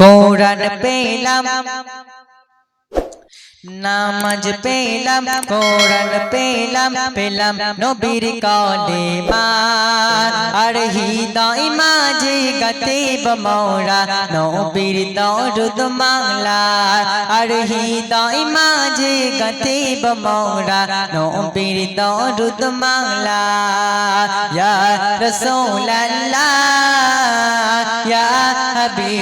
কোরআন পেলাম নামাজ পেলাম কোরআন পেলাম পেলাম নবীর কলেমা। আর হৃদয় মাঝে গতিব মৌরা নবীর দরুদ মাংলা আর হৃদয় মাঝে গতিব মৌরা নবীর দরুদ মাংলা ইয়া রাসূলুল্লাহ।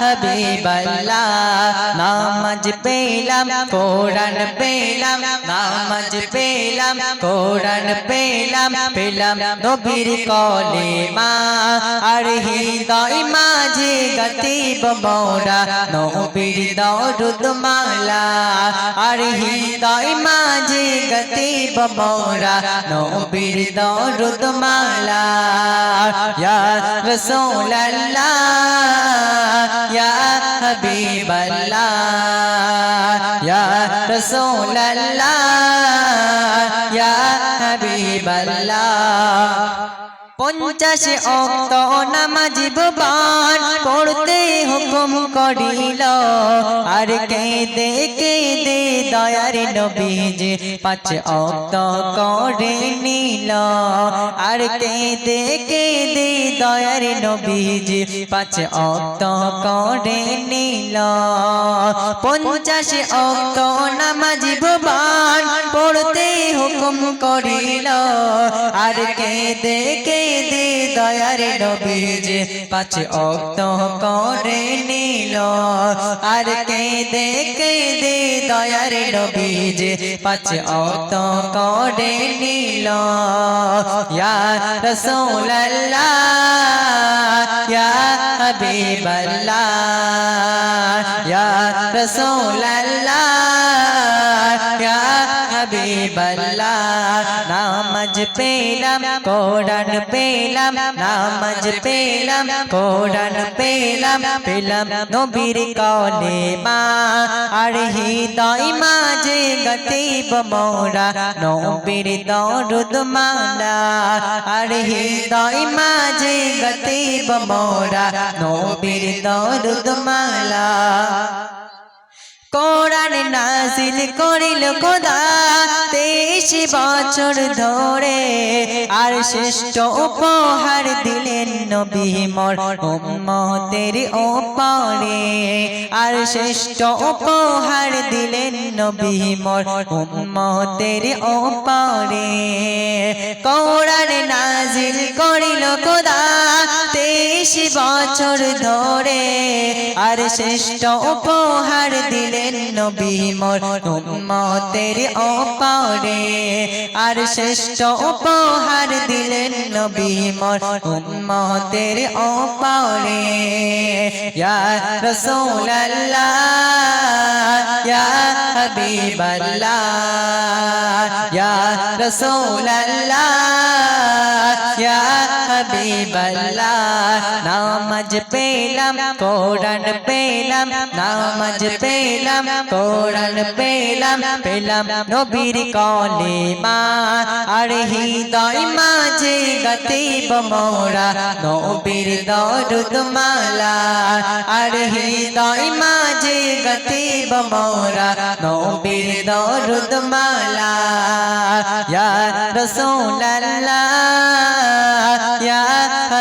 হাবিবাল্লাহ, নামাজ পেলাম, কোরআন পেলাম, নামাজ পেলাম, কোরআন পেলাম পেলাম নবীর কলেমা। আর হৃদয় মাঝে গতিব মৌরা, নবীর দরুদ মালা। আর হৃদয় মাঝে গতিব মৌরা, নবীর দরুদ মালা। ইয়া হাবিবাল্লাহ ইয়া রাসূলুল্লাহ ইয়া হাবিবাল্লাহ পঞ্চাশ অক্ত নামাজ ভবান পড়তে হুকুম করিল। আর কেঁদে কেঁদে দয়ার নবীজ পাঁচ অক্ত করে নিল। আর কেঁদে কেঁদে দয়ার নবীজ পাঁচ অক্ত করে নিল। পঞ্চাশ অক্ত নামাজ ভবান পড়তে হুকুম করিল। আর কেঁদে কেঁদে দয়ার নবীজ পাঁচ অক্ত করে নিল। আর কেঁদে কেঁদে দয়ার নবীজ পাঁচ অক্ত করে নিল। ইয়া রাসূলুল্লাহ, ইয়া হাবিবাল্লাহ, ইয়া রাসূলুল্লাহ। হাবিবাল্লাহ নামাজ পেলাম কোরআন পেলাম নামাজ পেলাম কোরআন পেলাম পেলাম নবীর কলেমা আর হৃদয় মাঝে গতিব মোরা নবীর দরুদ মালা আর হৃদয় মাঝে গতিব মোরা নবীর দরুদ মালা কোরআন নাজিল করিল খোদা, তেইশ বছর ধরে আর শ্রেষ্ঠ উপহার দিলেন নবী মোর উম্মতের ওপরে। আর শ্রেষ্ঠ উপহার দিলেন নবী মোর উম্মতের ওপরে। কোরআন নাজিল করিল তেইশ বছর ধরে আর শ্রেষ্ঠ উপহার দিলেন নবী মোর উম্মতের ওপরে। আর শ্রেষ্ঠ উপহার দিলেন নবী মোর উম্মতের ওপরে। ইয়া ইয়া হাবিবাল্লাহ, নামাজ পেলাম, কোরআন পেলাম, নামাজ পেলাম, কোরআন পেলাম পেলাম নবীর কলেমা, আর হৃদয় মাঝে গতিব মোরা নবীর দরুদ মালা, আর হৃদয় মাঝে গতিব মোরা নবীর দরুদ মালা। ইয়া রাসূলুল্লাহ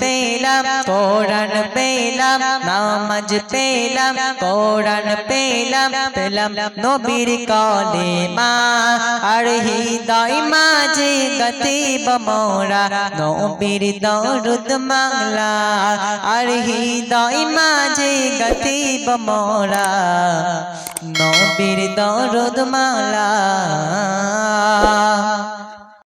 পেলাম, কোরআন পেলাম, নামাজ পেলাম, কোরআন পেলাম পেলাম নবীর কলেমা। আর হৃদয় মাঝে গতিব মোরা নবীর দরুদ মাংলা আর হৃদয় মাঝে গতিব মোরা নবীর দরুদ মালা